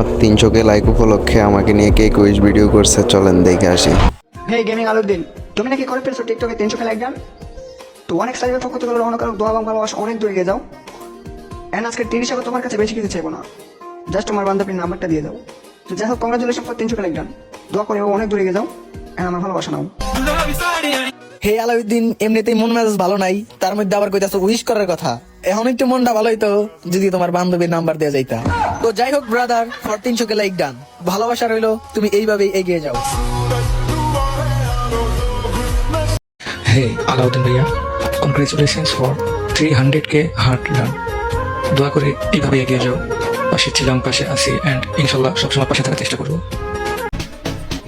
আমার তিনশোকে লাইক উপলক্ষে আমাকে নিয়ে কে কুইজ ভিডিও করছে চলেন দেখে আসি। হেই গেমিং আলুদ্দিন তুমি নাকি করে ফেলছো টিকটকে তিনশো খেলা একজন তো অনেক সাইজের পক্ষ থেকে কারও দোয়া অনেক দূরে গিয়ে যাও। এন্ড আজকে তিরিশ টাকা তোমার কাছে বেশি কিছু চাইব না। জাস্ট তোমার বান্ধবীর নাম্বারটা দিয়ে দাও। তো যাই হোক কংগ্রাচুলেশন ফর তিনশো খেলা একজন দোয়া করে অনেক দূরে গিয়ে যাও। এন্ড আমার ভালোবাসা নাও। হে আলাউদ্দিন এমনিতেই মন মেজাজ ভালো নাই। তার মধ্যে আবার কইতাছো উইশ করার কথা। এখন একটু মনটা ভালো হইতো যদি তোমার বান্ধবীর নাম্বার দেওয়া যাইতা। তো যাই হোক ব্রাদার ফর তিনশো কে লাইক ডান ভালোবাসা রইল তুমি এইভাবেই এগিয়ে যাও। Hey, Alauddin Bhaiya, congratulations for 300k heart done. দোয়া করে এইভাবে এগিয়ে যাও। পাশে ছিলাম পাশে আছি অ্যান্ড ইনশাল্লাহ সবসময় পাশে থাকার চেষ্টা করব।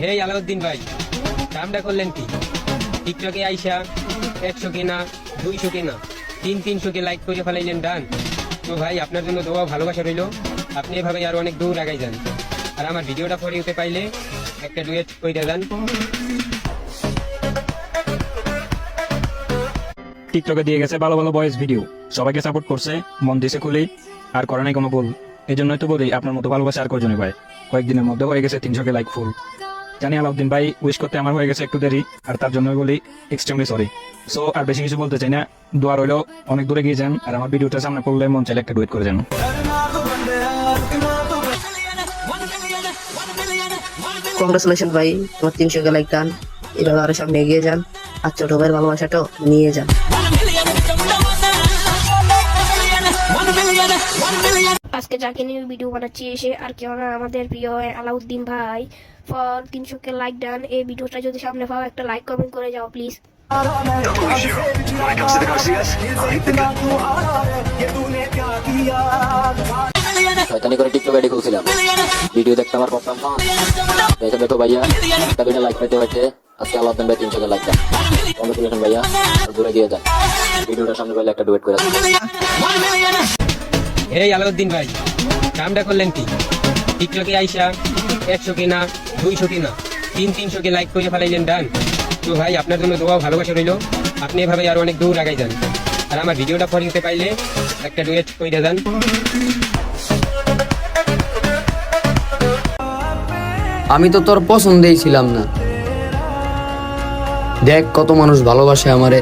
হেই আলাউদ্দিন ভাই কামটা করলেন কি? টিকটকে আইসা একশো কিনা দুইশো কিনা তিন তিনশো কে লাইক করে ফেলাইলেন ডান তো ভাই, আপনার জন্য দোয়া ভালোবাসা রইল। আপনি এভাবে আরও অনেক দূর আগাই যান। আর আমার ভিডিওটা ফর ইউতে পাইলে একটা ডুয়েট করে দেন। টিকটকে দিয়ে গেছে ভালো ভালো ভয়েস ভিডিও সবাইকে সাপোর্ট করছে, মন দিছে খুলি। আর করে নাই কোনো ভুল। এই জন্যই তো বলি, আপনার মতো ভালোবাসা আর কজনে ভাই। কয়েকদিনের মধ্যে হয়ে গেছে তিনশো কে লাইক ফুল জানি আলাউদ্দিন ভাই উইশ করতে আমার হয়ে গেছে একটু দেরি, আর তার জন্য বলি এক্সট্রিমলি সরি সো আর বেশি কিছু বলতে চাই না, দোয়া রইল, অনেক দূরে গিয়ে যান, আর আমার ভিডিওটা সামনে পড়লে মন চাইলে একটা ডুয়েট করে যান কংগ্রেচুলেশন ভাই, তোমার তিনশো লাইক ডান এভাবে আরও সামনে এগিয়ে যান, আর ছোট ভাইয়ের ভালোবাসাটাও নিয়ে যান। আজকে যাকে নিয়ে ভিডিও বানাচ্ছি এসে আর কেউ না আমাদের প্রিয় আলাউদ্দিন ভাই। ফর তিনশো কে লাইক ডান এই ভিডিওটা যদি সামনে পাও, একটা লাইক কমেন্ট করে যাও প্লিজ শয়তানি করে টিকটক আইডি খুলছিলাম ভিডিও দেখতে আমার প্রথম দেখে, দেখো ভাইয়া, একটা ভিডিও লাইক পেতে হয়েছে। আজকে আল্লাহ ভাই তিনশো লাইক দেন। কংগ্রেচুলেশন ভাইয়া, দূরে গিয়ে যান। ভিডিওটা সামনে পাইলে একটা ডুয়েট করে হেই আলাউদ্দিন ভাই, কামটা করলেন কি? টিকটকে আইসা একশো কিনা, দুইশো কিনা, তিন, তিনশো কে লাইক করে ফেলাইলেন ডান তো ভাই, আপনার জন্য দোয়া ভালোবাসা রইল। আপনি এভাবে আরও অনেক দূর আগাই যান। আর আমার ভিডিওটা ফর ইউতে পাইলে একটা ডুয়েট করে দেন আমি তো তোর পছন্দেই ছিলাম না। দেখ, কত মানুষ ভালোবাসে আমারে।